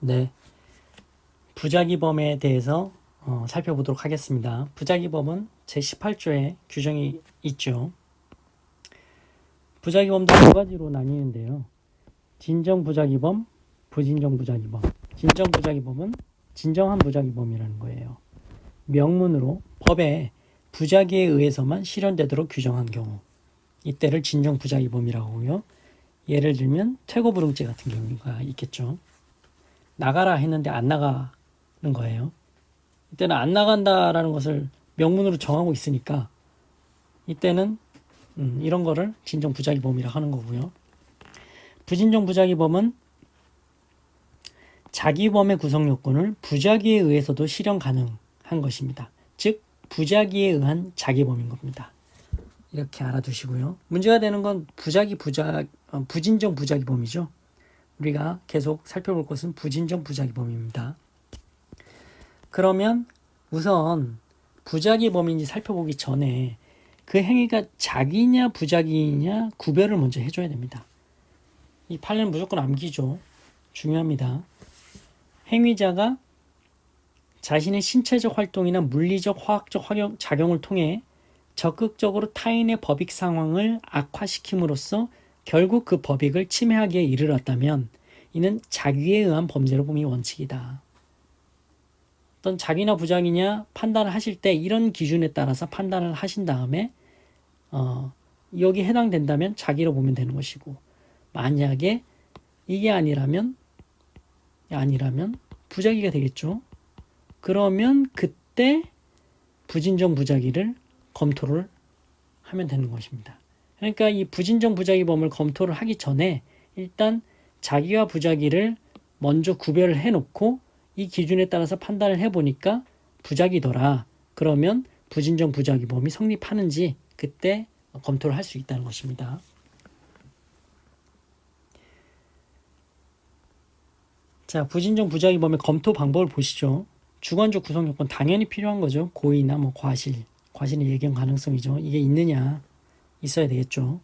네. 부작위범에 대해서 어, 살펴보도록 하겠습니다. 부작위범은 제18조에 규정이 있죠. 부작위범도 두 가지로 나뉘는데요. 진정 부작위범, 부진정 부작위범. 진정 부작위범은 진정한 부작위범이라는 거예요. 명문으로 법에 부작위에 의해서만 실현되도록 규정한 경우 이때를 진정 부작위범이라고 하고요. 예를 들면 퇴거불응죄 같은 경우가 있겠죠. 나가라 했는데 안 나가는 거예요. 이때는 안 나간다라는 것을 명문으로 정하고 있으니까 이때는 음, 이런 거를 진정 부작위범이라 하는 거고요. 부진정 부작위범은 자기범의 구성 요건을 부작위에 의해서도 실현 가능한 것입니다. 즉 부작위에 의한 자기범인 겁니다. 이렇게 알아두시고요. 문제가 되는 건 부작위 부작 어, 부진정 부작위범이죠. 우리가 계속 살펴볼 것은 부진정 부작위범입니다. 그러면 우선 부작위범인지 살펴보기 전에 그 행위가 자기냐 부작위냐 구별을 먼저 해줘야 됩니다. 이 판례는 무조건 암기죠. 중요합니다. 행위자가 자신의 신체적 활동이나 물리적 화학적 작용을 통해 적극적으로 타인의 법익 상황을 악화시킴으로써 결국 그 법익을 침해하기에 이르렀다면 이는 자기에 의한 범죄로 봄이 원칙이다. 어떤 자기나 부작이냐 판단을 하실 때 이런 기준에 따라서 판단을 하신 다음에 어, 여기 해당된다면 자기로 보면 되는 것이고 만약에 이게 아니라면 아니라면 부작위가 되겠죠. 그러면 그때 부진정 부작위를 검토를 하면 되는 것입니다. 그러니까 이 부진정 부작위범을 검토를 하기 전에 일단 자기와 부작위를 먼저 구별을 해놓고 이 기준에 따라서 판단을 해보니까 부작위더라. 그러면 부진정 부작위범이 성립하는지 그때 검토를 할 수 있다는 것입니다. 자, 부진정 부작위범의 검토 방법을 보시죠. 주관적 구성 요건 당연히 필요한 거죠. 고의나 뭐 과실, 과실의 예견 가능성이죠. 이게 있느냐 있어야 되겠죠.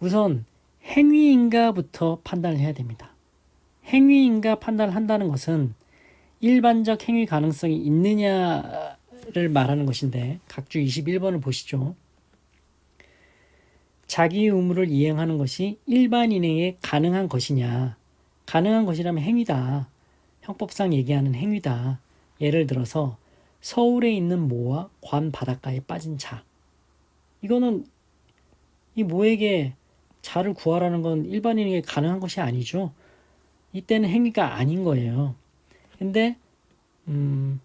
우선 행위인가부터 판단을 해야 됩니다. 행위인가 판단을 한다는 것은 일반적 행위 가능성이 있느냐를 말하는 것인데 각주 21번을 보시죠. 자기 의무를 이행하는 것이 일반인에게 가능한 것이냐 가능한 것이라면 행위다. 형법상 얘기하는 행위다. 예를 들어서 서울에 있는 모와 관 바닷가에 빠진 자. 이거는 이 모에게 자를 구하라는 건 일반인에게 가능한 것이 아니죠. 이때는 행위가 아닌 거예요. 근데 음,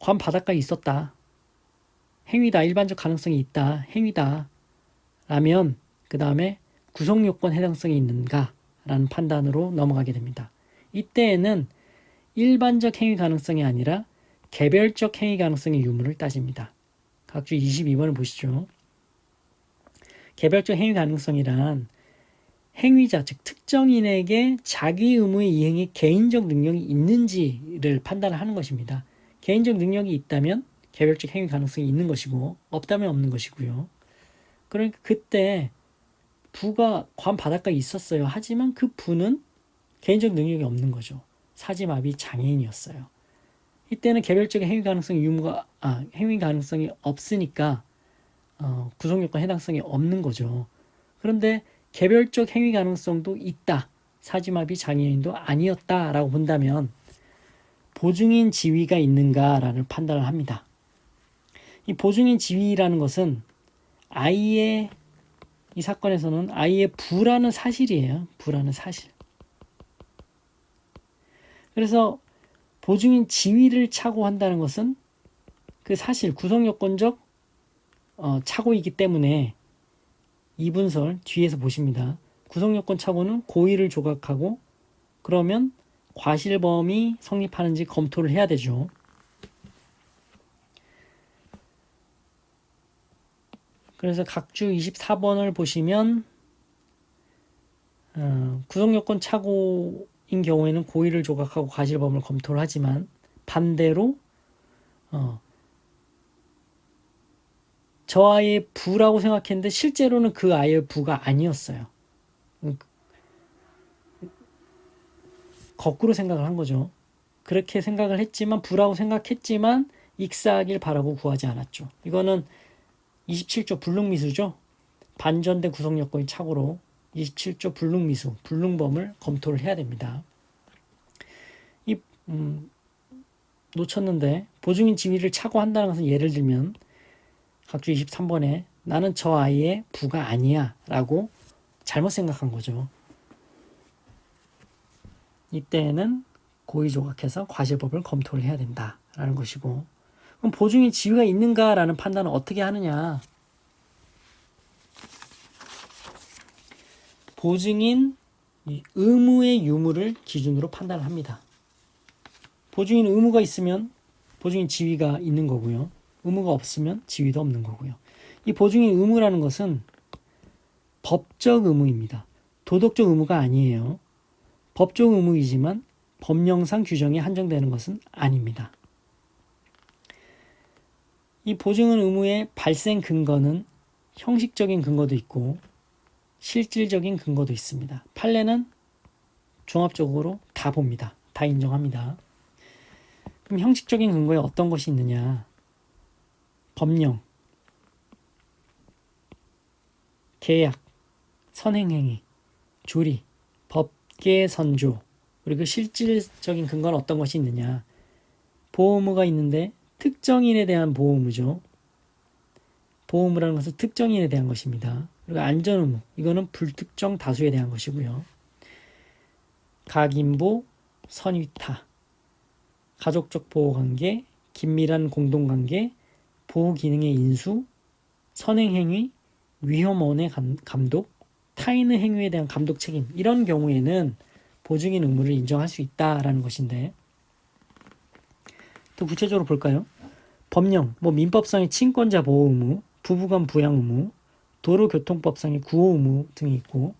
관 바닷가에 있었다. 행위다. 일반적 가능성이 있다. 행위다. 라면 그 다음에 구성요건 해당성이 있는가 라는 판단으로 넘어가게 됩니다. 이때에는 일반적 행위 가능성이 아니라 개별적 행위 가능성의 유무를 따집니다. 각주 22번을 보시죠. 개별적 행위 가능성이란 행위자, 즉 특정인에게 자기 의무의 이행에 개인적 능력이 있는지를 판단하는 것입니다. 개인적 능력이 있다면 개별적 행위 가능성이 있는 것이고 없다면 없는 것이고요. 그러니까 그때 부가 관 바닷가에 있었어요. 하지만 그 부는 개인적 능력이 없는 거죠. 사지마비 장애인이었어요. 이때는 개별적인 행위 가능성 유무가 아, 행위 가능성이 없으니까 어, 구속요건 해당성이 없는 거죠. 그런데 개별적 행위 가능성도 있다. 사지마비 장애인도 아니었다라고 본다면 보증인 지위가 있는가라는 판단을 합니다. 이 보증인 지위라는 것은 아이의 이 사건에서는 아이의 부라는 사실이에요. 부라는 사실. 그래서 보증인 지위를 착오한다는 것은 그 사실 구성요건적 어, 착오이기 때문에 이 분설 뒤에서 보십니다. 구성요건 착오는 고의를 조각하고 그러면 과실범이 성립하는지 검토를 해야 되죠. 그래서 각주 24번을 보시면 어, 구성요건 착오 인 경우에는 고의를 조각하고 과실범을 검토를 하지만 반대로 어, 저 아이의 부라고 생각했는데 실제로는 그 아이의 부가 아니었어요. 거꾸로 생각을 한 거죠. 그렇게 생각을 했지만 부라고 생각했지만 익사하길 바라고 구하지 않았죠. 이거는 27조 불능미수죠. 반전된 구성 요건이 착오로 27조 불능미수, 불능범을 검토를 해야 됩니다. 이 음, 놓쳤는데 보증인 지위를 착오한다는 것은 예를 들면 각주 23번에 나는 저 아이의 부가 아니야 라고 잘못 생각한 거죠. 이때는 고의조각해서 과실법을 검토를 해야 된다라는 것이고 그럼 보증인 지위가 있는가라는 판단은 어떻게 하느냐 보증인 의무의 유무를 기준으로 판단을 합니다. 보증인 의무가 있으면 보증인 지위가 있는 거고요. 의무가 없으면 지위도 없는 거고요. 이 보증인 의무라는 것은 법적 의무입니다. 도덕적 의무가 아니에요. 법적 의무이지만 법령상 규정이 한정되는 것은 아닙니다. 이 보증은 의무의 발생 근거는 형식적인 근거도 있고 실질적인 근거도 있습니다. 판례는 종합적으로 다 봅니다. 다 인정합니다. 그럼 형식적인 근거에 어떤 것이 있느냐? 법령, 계약, 선행행위, 조리, 법계 선조, 그리고 실질적인 근거는 어떤 것이 있느냐? 보호의무가 있는데 특정인에 대한 보호의무죠. 보호의무라는 것은 특정인에 대한 것입니다. 그리고 안전의무, 이거는 불특정 다수에 대한 것이고요. 각인보, 선위타, 가족적 보호관계, 긴밀한 공동관계, 보호기능의 인수, 선행행위, 위험원의 감독, 타인의 행위에 대한 감독 책임 이런 경우에는 보증인 의무를 인정할 수 있다라는 것인데 또 구체적으로 볼까요? 법령, 뭐 민법상의 친권자 보호 의무, 부부간 부양 의무, 도로교통법상의 구호 의무 등이 있고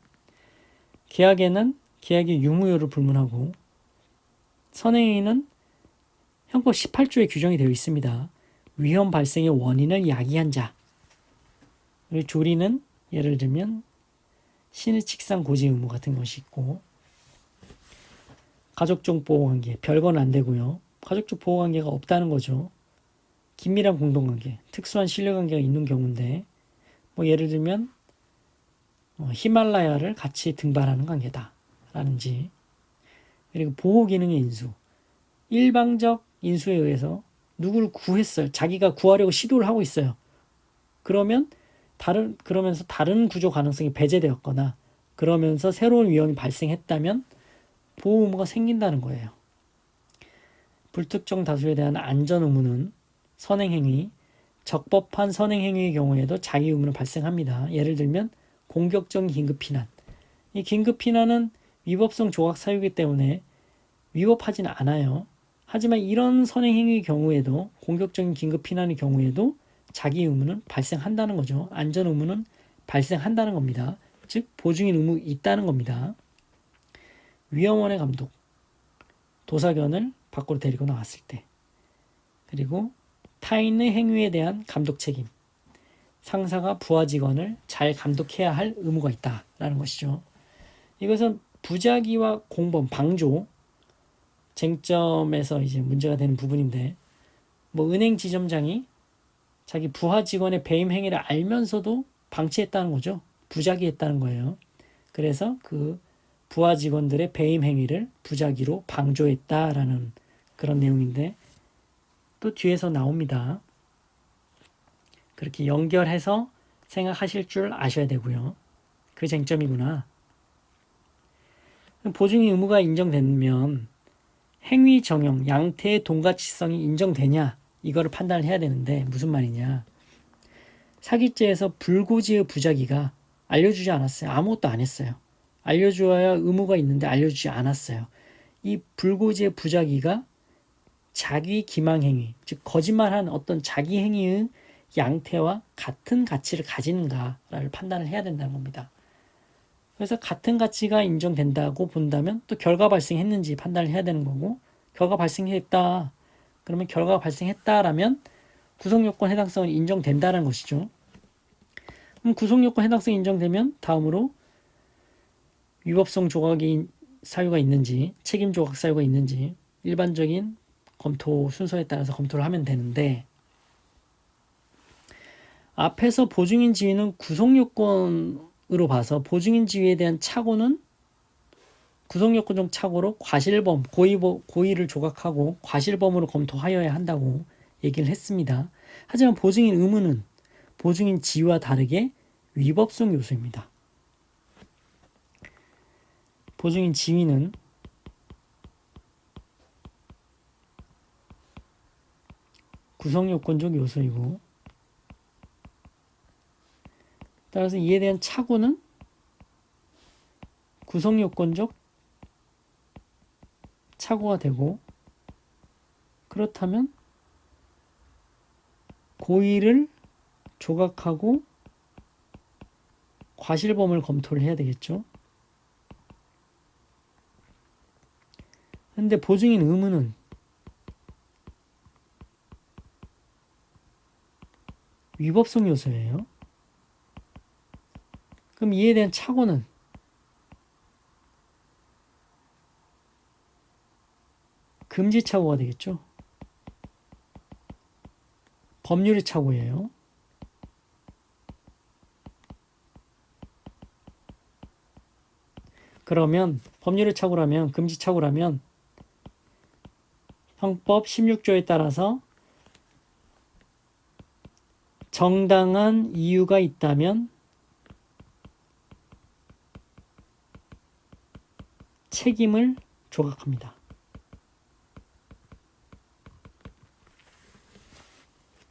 계약에는 계약의 유무효를 불문하고 선행위는 형법 18조에 규정이 되어 있습니다. 위험 발생의 원인을 야기한 자. 그리고 조리는 예를 들면 신의 칙상 고지 의무 같은 것이 있고 가족적 보호관계 별건 안 되고요. 가족적 보호관계가 없다는 거죠. 긴밀한 공동관계, 특수한 신뢰관계가 있는 경우인데 뭐 예를 들면 어, 히말라야를 같이 등반하는 관계다 라는지 그리고 보호 기능의 인수 일방적 인수에 의해서 누구를 구했어요. 자기가 구하려고 시도를 하고 있어요. 그러면 다른 그러면서 다른 구조 가능성이 배제되었거나 그러면서 새로운 위험이 발생했다면 보호 의무가 생긴다는 거예요. 불특정 다수에 대한 안전 의무는 선행행위, 적법한 선행행위의 경우에도 자기 의무는 발생합니다. 예를 들면 공격적인 긴급 피난. 이 긴급 피난은 위법성 조각 사유이기 때문에 위법하지는 않아요. 하지만 이런 선행행위의 경우에도 공격적인 긴급 피난의 경우에도 자기 의무는 발생한다는 거죠. 안전 의무는 발생한다는 겁니다. 즉 보증인 의무 있다는 겁니다. 위험원의 감독, 도사견을 밖으로 데리고 나왔을 때, 그리고 타인의 행위에 대한 감독 책임, 상사가 부하 직원을 잘 감독해야 할 의무가 있다라는 것이죠. 이것은 부작위와 공범, 방조, 쟁점에서 이제 문제가 되는 부분인데, 뭐 은행 지점장이 자기 부하 직원의 배임 행위를 알면서도 방치했다는 거죠. 부작위했다는 거예요. 그래서 그 부하 직원들의 배임 행위를 부작위로 방조했다라는 그런 내용인데 또 뒤에서 나옵니다. 그렇게 연결해서 생각하실 줄 아셔야 되고요. 그 쟁점이구나. 보증의 의무가 인정되면 행위 정형, 양태의 동가치성이 인정되냐 이거를 판단을 해야 되는데 무슨 말이냐. 사기죄에서 불고지의 부작위가 알려주지 않았어요. 아무것도 안 했어요. 알려줘야 의무가 있는데 알려주지 않았어요. 이 불고지의 부작위가 자기 기망 행위, 즉 거짓말한 어떤 자기 행위의 양태와 같은 가치를 가지는가를 판단을 해야 된다는 겁니다. 그래서 같은 가치가 인정된다고 본다면 또 결과 발생했는지 판단을 해야 되는 거고 결과 발생했다. 그러면 결과가 발생했다라면 구성요건 해당성은 인정된다는 것이죠. 그럼 구성요건 해당성이 인정되면 다음으로 위법성 조각이 사유가 있는지 책임 조각 사유가 있는지 일반적인 검토 순서에 따라서 검토를 하면 되는데 앞에서 보증인 지위는 구성 요건으로 봐서 보증인 지위에 대한 착오는 구성 요건적 착오로 과실범 고의 고의를 조각하고 과실범으로 검토하여야 한다고 얘기를 했습니다. 하지만 보증인 의무는 보증인 지위와 다르게 위법성 요소입니다. 보증인 지위는 구성요건적 요소이고 따라서 이에 대한 착오는 구성요건적 착오가 되고 그렇다면 고의를 조각하고 과실범을 검토를 해야 되겠죠. 근데 보증인 의무는 위법성 요소예요. 그럼 이에 대한 착오는 금지 착오가 되겠죠. 법률의 착오예요. 그러면 법률의 착오라면 금지 착오라면 형법 16조에 따라서 정당한 이유가 있다면 책임을 조각합니다.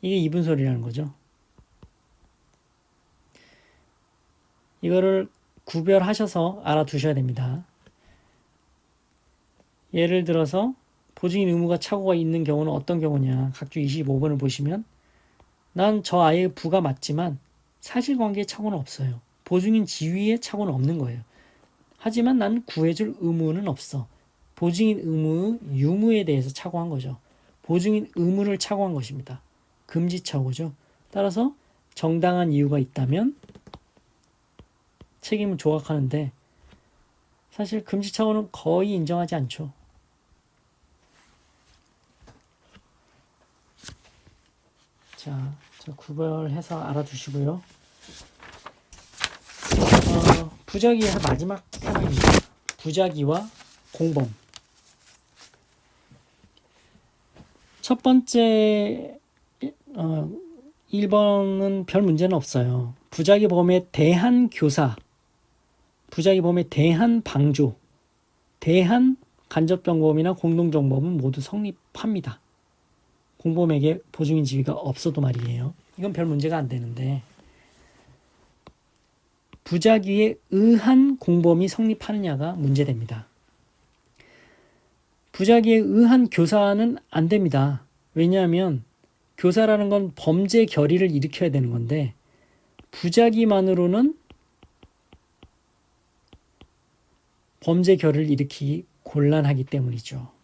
이게 이분설이라는 거죠. 이거를 구별하셔서 알아두셔야 됩니다. 예를 들어서 보증인 의무가 착오가 있는 경우는 어떤 경우냐. 각주 25번을 보시면 난 저 아이의 부가 맞지만 사실관계에 착오는 없어요. 보증인 지위에 착오는 없는 거예요. 하지만 난 구해줄 의무는 없어. 보증인 의무, 유무에 대해서 착오한 거죠. 보증인 의무를 착오한 것입니다. 금지 착오죠. 따라서 정당한 이유가 있다면 책임을 조각하는데 사실 금지 착오는 거의 인정하지 않죠. 자, 자 구별해서 알아두시고요. 어, 부작위의 마지막 하나입니다. 부작위와 공범. 첫 번째 어, 1번은 별 문제는 없어요. 부작위 범에 대한 교사, 부작위 범에 대한 방조, 대한 간접정범이나 공동정범은 모두 성립합니다. 공범에게 보증인 지위가 없어도 말이에요. 이건 별 문제가 안 되는데 부작위에 의한 공범이 성립하느냐가 문제됩니다. 부작위에 의한 교사는 안 됩니다. 왜냐하면 교사라는 건 범죄 결의를 일으켜야 되는 건데 부작위만으로는 범죄 결의를 일으키기 곤란하기 때문이죠.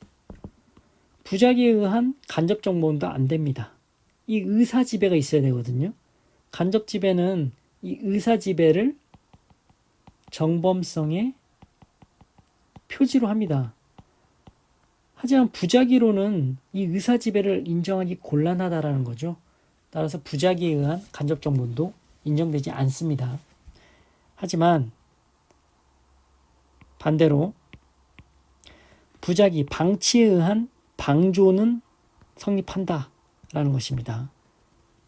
부작위에 의한 간접 정보도 안 됩니다. 이 의사 지배가 있어야 되거든요. 간접 지배는 이 의사 지배를 정범성의 표지로 합니다. 하지만 부작위로는 이 의사 지배를 인정하기 곤란하다라는 거죠. 따라서 부작위에 의한 간접 정보도 인정되지 않습니다. 하지만 반대로 부작위 방치에 의한 방조는 성립한다라는 것입니다.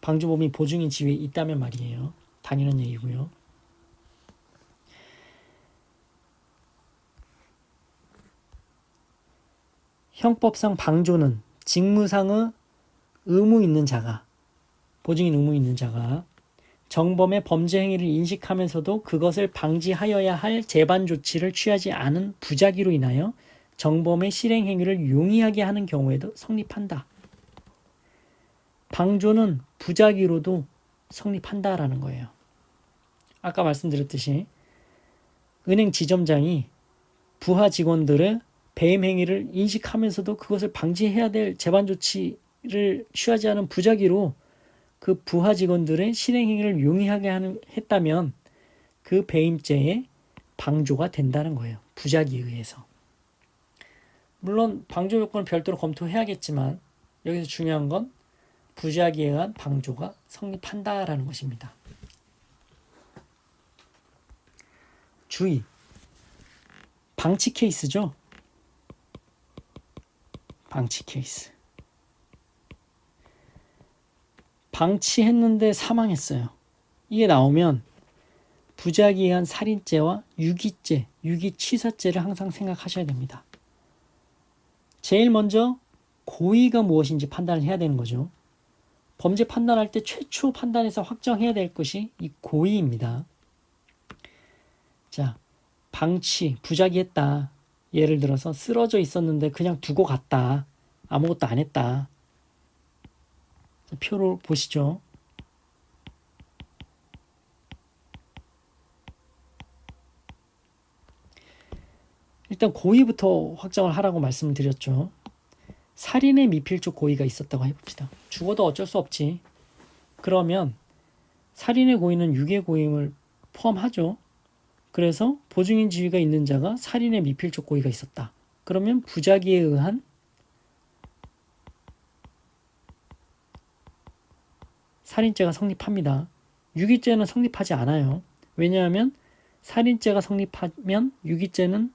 방조범이 보증인 지위에 있다면 말이에요. 당연한 얘기고요. 형법상 방조는 직무상의 의무 있는 자가 보증인 의무 있는 자가 정범의 범죄 행위를 인식하면서도 그것을 방지하여야 할 재반 조치를 취하지 않은 부작위로 인하여 정범의 실행 행위를 용이하게 하는 경우에도 성립한다. 방조는 부작위로도 성립한다라는 거예요. 아까 말씀드렸듯이 은행 지점장이 부하 직원들의 배임 행위를 인식하면서도 그것을 방지해야 될 재반 조치를 취하지 않은 부작위로 그 부하 직원들의 실행 행위를 용이하게 하는 했다면 그 배임죄의 방조가 된다는 거예요. 부작위에 의해서. 물론 방조 요건을 별도로 검토해야겠지만 여기서 중요한 건 부작위에 의한 방조가 성립한다라는 것입니다. 주의. 방치 케이스죠. 방치 케이스. 방치했는데 사망했어요. 이게 나오면 부작위에 의한 살인죄와 유기죄, 유기치사죄를 항상 생각하셔야 됩니다. 제일 먼저 고의가 무엇인지 판단을 해야 되는 거죠. 범죄 판단할 때 최초 판단해서 확정해야 될 것이 이 고의입니다. 자, 방치, 부작위했다. 예를 들어서 쓰러져 있었는데 그냥 두고 갔다. 아무것도 안 했다. 자, 표로 보시죠. 일단 고의부터 확정을 하라고 말씀을 드렸죠. 살인의 미필적 고의가 있었다고 해봅시다. 죽어도 어쩔 수 없지. 그러면 살인의 고의는 유괴 고의임을 포함하죠. 그래서 보증인 지위가 있는 자가 살인의 미필적 고의가 있었다. 그러면 부작위에 의한 살인죄가 성립합니다. 유기죄는 성립하지 않아요. 왜냐하면 살인죄가 성립하면 유기죄는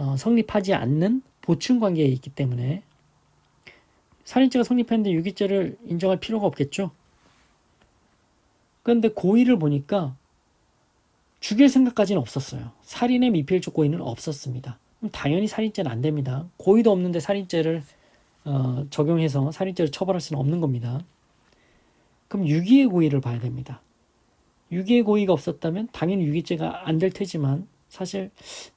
어, 성립하지 않는 보충 관계에 있기 때문에 살인죄가 성립했는데 유기죄를 인정할 필요가 없겠죠. 그런데 고의를 보니까 죽일 생각까지는 없었어요. 살인의 미필적 고의는 없었습니다. 당연히 살인죄는 안 됩니다. 고의도 없는데 살인죄를 어, 적용해서 살인죄를 처벌할 수는 없는 겁니다. 그럼 유기의 고의를 봐야 됩니다. 유기의 고의가 없었다면 당연히 유기죄가 안 될 테지만 사실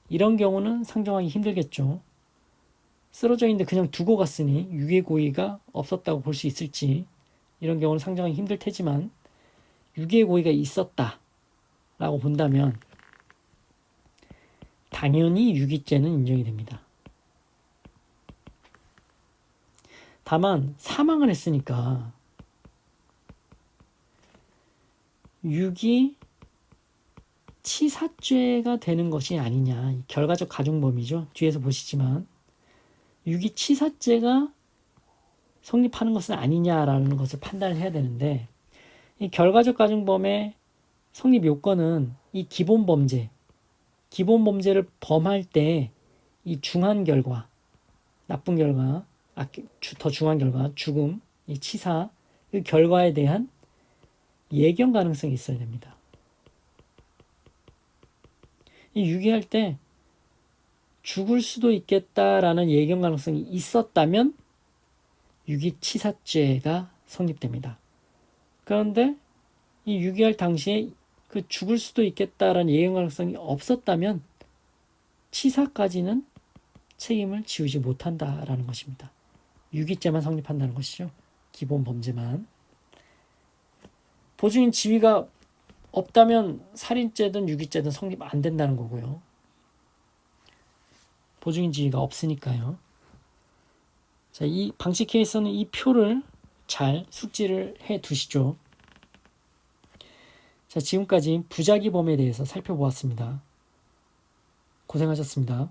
이런 경우는 상정하기 힘들겠죠. 쓰러져 있는데 그냥 두고 갔으니 유괴 고의가 없었다고 볼 수 있을지 이런 경우는 상정하기 힘들 테지만 유괴 고의가 있었다 라고 본다면 당연히 유기죄는 인정이 됩니다. 다만 사망을 했으니까 유기 치사죄가 되는 것이 아니냐 결과적 가중범위죠. 뒤에서 보시지만 유기치사죄가 성립하는 것은 아니냐라는 것을 판단을 해야 되는데 이 결과적 가중범의 성립 요건은 이 기본 범죄, 기본 범죄를 범할 때 이 중한 결과, 나쁜 결과, 아, 더 중한 결과, 죽음, 이 치사, 그 결과에 대한 예견 가능성이 있어야 됩니다. 이 유기할 때 죽을 수도 있겠다라는 예견 가능성이 있었다면 유기치사죄가 성립됩니다. 그런데 이 유기할 당시에 그 죽을 수도 있겠다라는 예견 가능성이 없었다면 치사까지는 책임을 지우지 못한다라는 것입니다. 유기죄만 성립한다는 것이죠. 기본 범죄만. 보증인 지위가 없다면 살인죄든 유기죄든 성립 안 된다는 거고요. 보증인 지위가 없으니까요. 자, 이 방식 케이스는 이 표를 잘 숙지를 해 두시죠. 자, 지금까지 부작위 범에 대해서 살펴보았습니다. 고생하셨습니다.